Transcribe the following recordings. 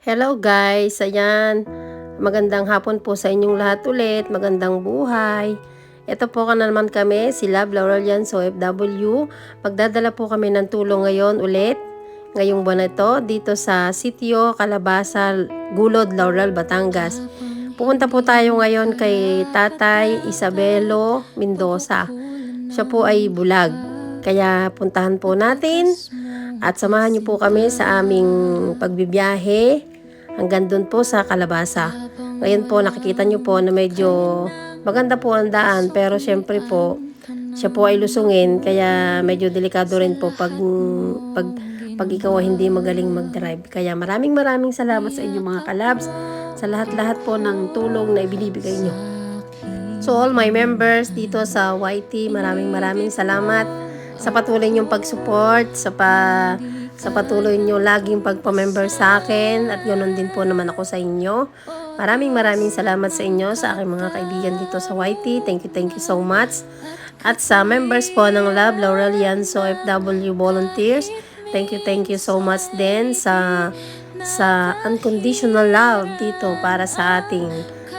Hello guys, ayan. Magandang hapon po sa inyong lahat ulit. Magandang buhay. Ito po ka na naman kami, si Love Laurel yan, so FW. Magdadala po kami ng tulong ngayon ulit. Ngayong buwan na ito, dito sa Sitio, Calabasa, Gulod, Laurel, Batangas. Pupunta po tayo ngayon kay Tatay Isabelo Mendoza. Siya po ay bulag. Kaya puntahan po natin at samahan niyo po kami sa aming pagbibiyahe hanggang doon po sa Kalabasa. Ngayon po nakikita niyo po na medyo maganda po ang daan pero syempre po siya po ay lusungin kaya medyo delikado rin po pag pag pag ikaw hindi magaling mag-drive. Kaya maraming maraming salamat sa inyo mga kalabs sa lahat-lahat po ng tulong na ibinibigay niyo. So all my members dito sa YT, maraming maraming salamat sa patuloy niyong pag-support, sa pa sa patuloy niyo laging pagpa-member sa akin at ganoon din po naman ako sa inyo. Maraming maraming salamat sa inyo sa aking mga kaibigan dito sa YT. Thank you, thank you so much. At sa members po ng Love Laurel Yanso FW Volunteers, thank you, thank you so much din sa sa unconditional love dito para sa ating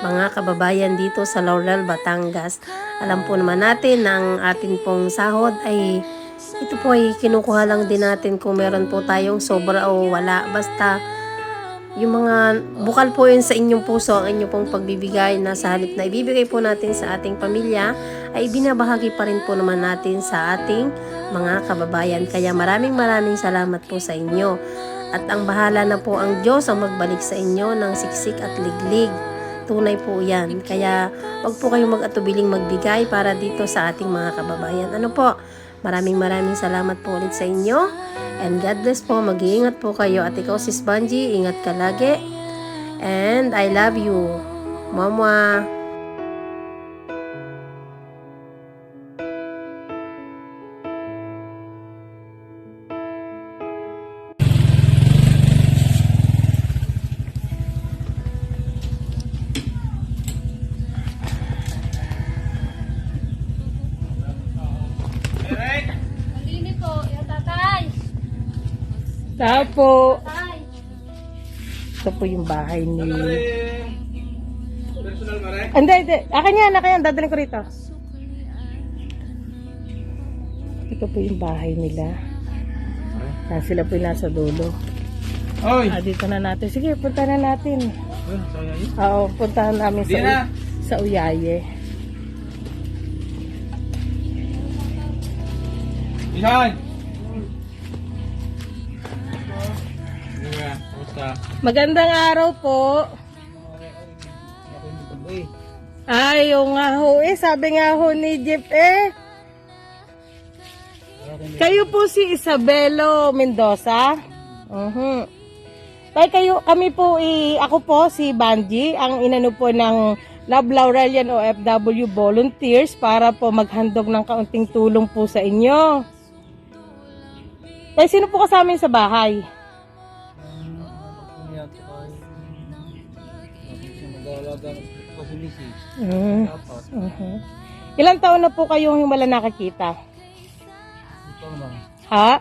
mga kababayan dito sa Laurel, Batangas. Alam po naman natin na ang atin pong sahod ay ito po ay kinukuha lang din natin kung meron po tayong sobra o wala. Basta yung mga bukal po yun sa inyong puso ang inyong pong pagbibigay na sa halip na ibibigay po natin sa ating pamilya ay binabahagi pa rin po naman natin sa ating mga kababayan. Kaya maraming maraming salamat po sa inyo. At ang bahala na po ang Diyos ang magbalik sa inyo ng siksik at liglig. Tunay po yan. Kaya wag po kayong mag-atubiling magbigay para dito sa ating mga kababayan. Ano po? Maraming maraming salamat po ulit sa inyo. And God bless po. Mag-iingat po kayo. At ikaw sis Banji, ingat ka lagi. And I love you. Mama. Tao po. Tay. Ito po yung bahay ni... Hindi, hindi. Akin yan, akin yan. Dadalhin ko rito. Ito po yung bahay nila. Ah, sila po yung nasa dulo. Oy! Ah, dito na natin. Sige, punta na natin. Oo, puntahan namin sa, na. sa Uyaye. Ihan! Magandang araw po. Ay, yung nga ho eh. Sabi nga ho ni Jeff eh. Kayo po si Isabelo Mendoza? Mhm. Tay kayo, kami po, i, ako po si Banji, ang inano po ng Love Laurelian OFW Volunteers para po maghandog ng kaunting tulong po sa inyo. Tay, sino po kasama sa bahay? Mm. Mhm. Ilang taon na po kayong wala nakakita? Ha?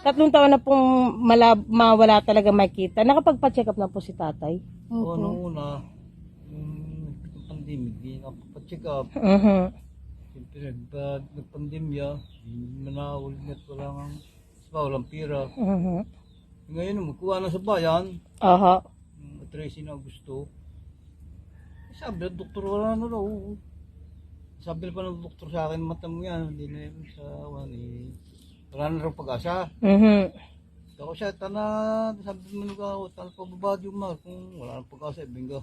Tatlong taon na pong mala, mawala talaga makita. Nakapagpa-check up na po si tatay? Oo, nung una, yung pandemic, di nakapacheck up. Mhm. Siyempre, nagpa- nagpandemya, hindi man na ulit wala nga, sa walang pira. Mhm. Ngayon, magkuha na sa bayan, Aha. yung 13 na Agosto. Sabi ng doktor, wala na raw. Sabi pa ng doktor sa akin, mata mo yan, hindi na yun sa, wala, eh, wala na raw pag-asa. Mhm. Ako siya, tana, sabi mo nung ako, tana pababad yung mar, kung wala na pag-asa, bingo.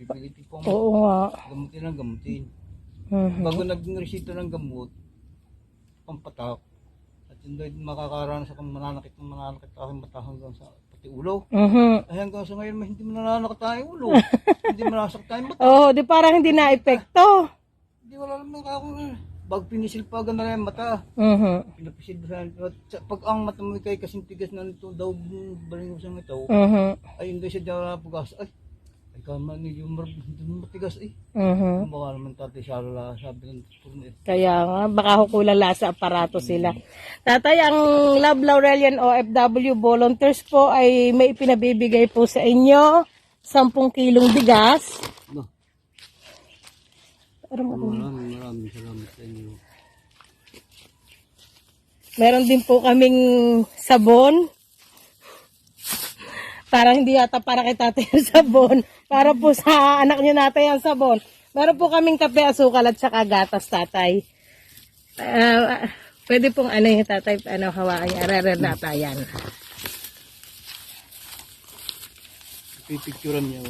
Pipilitin po Oo nga. gamutin ang gamutin. Mhm. Bago naging resita ng gamot, pampatak, at hindi makakaranas akong mananakit ng mananakit aking mata hanggang sa pati ulo. Mhm. Ay hanggang sa ngayon, hindi mananakit tayo ulo. hindi mananakit tayo mata. Oo, di parang hindi na epekto. Hindi wala naman ako. Bag pinisilpagan na lang yung mata. Mhm. Pinapisil ba sa Pag ang mata mo kay kasing tigas na nito daw baling sa ito, Mhm. ay hindi siya daw pag Ay, Ay ka man yung mar- dun matigas eh. Mhm. Baka naman tatay salo lang sabi ng niya. Kaya nga, baka hukulang lasa aparato sila. Tatay, ang Love Laurelian OFW volunteers po ay may pinabibigay po sa inyo 10 kilong bigas. No. Maraming maraming salamat sa inyo. Meron din po kaming sabon. Parang hindi yata para kay tatay yung sabon. Para po sa anak niyo natay ang sabon. Meron po kaming kape, asukal at saka gatas tatay. Ah, pwede pong ano yung tatay, ano hawakan niya, arar nata yan. Pipicturean niya.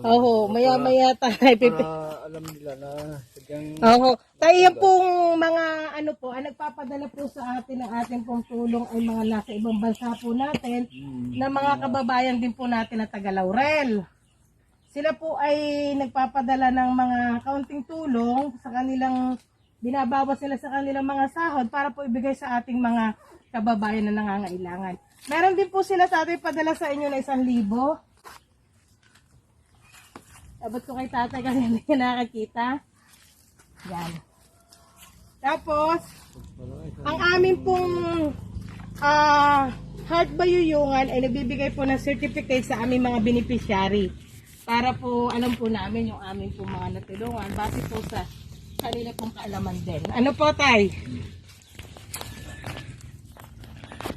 Oo, maya maya tatay. Pipi. Alam nila na sadyang Oo. Tayo yan pong mga ano po, ang nagpapadala po sa atin ng ating pong tulong ay mga nasa ibang bansa po natin na mga kababayan din po natin na taga Laurel. Sila po ay nagpapadala ng mga kaunting tulong sa kanilang binabawas nila sa kanilang mga sahod para po ibigay sa ating mga kababayan na nangangailangan. Meron din po sila sa atin padala sa inyo na isang libo. Abot ko kay tatay kasi hindi niya nakakita. Yan. Tapos, ang amin pong ah heart bayuyungan ay nagbibigay po ng certificate sa aming mga beneficiary. Para po alam po namin yung aming po mga natulungan base po sa kanila pong kaalaman din. Ano po, Tay?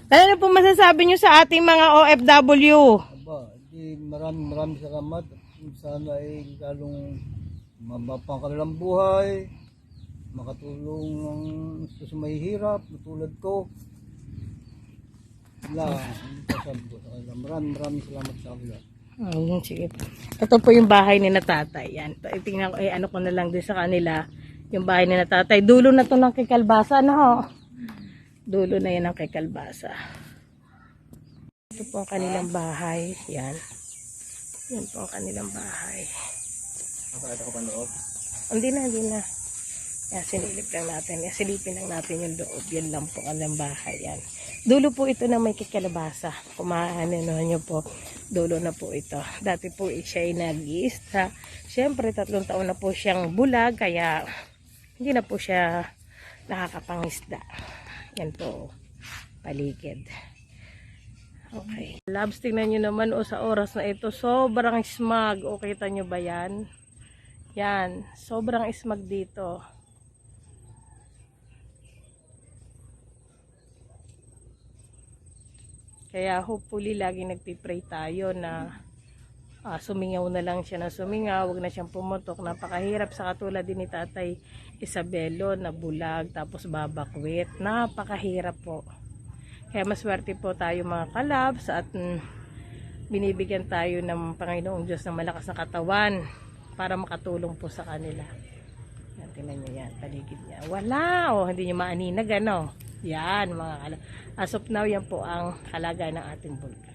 Ano po masasabi nyo sa ating mga OFW? Aba, di maraming maraming salamat. Sana ay lalong mabapang kanilang buhay, makatulong ng sa mahihirap, tulad ko. Wala, sabi. Maraming maraming salamat sa kanila. Ayun, sige po. Ito po yung bahay ni na tatay. Yan. Tingnan ko, eh, ano ko na lang din sa kanila. Yung bahay ni na. Dulo na to ng kay Kalbasa, ano ho? Dulo na yan ng kay Kalbasa. Ito po ang kanilang bahay. Yan. Yan po ang kanilang bahay. Nakakita ko pa loob. Hindi na, hindi na. Yan, sinilip lang natin. Yan, silipin lang natin yung loob. Yan lang po ang bahay. Yan. Dulo po ito na may kikalabasa. Kumahan nyo po. Dulo na po ito. Dati po siya ay nag-iista. Siyempre, tatlong taon na po siyang bulag. Kaya, hindi na po siya nakakapangisda. Yan po. Paligid. Okay. Labs, tingnan nyo naman o sa oras na ito, sobrang smog. O, kita nyo ba yan? Yan, sobrang ismag dito. Kaya hopefully lagi nagpipray tayo na ah, sumingaw na lang siya na sumingaw, wag na siyang pumutok. Napakahirap sa katulad din ni Tatay Isabelo na bulag tapos babakwit. Napakahirap po. Kaya maswerte po tayo mga kalabs at mm, binibigyan tayo ng Panginoong Diyos ng malakas na katawan para makatulong po sa kanila. Yan, tingnan nyo yan, paligid niya. Wala, oh, hindi nyo maaninag, ano. Yan, mga kalabs. As of now, yan po ang kalagayan ng ating bulkan.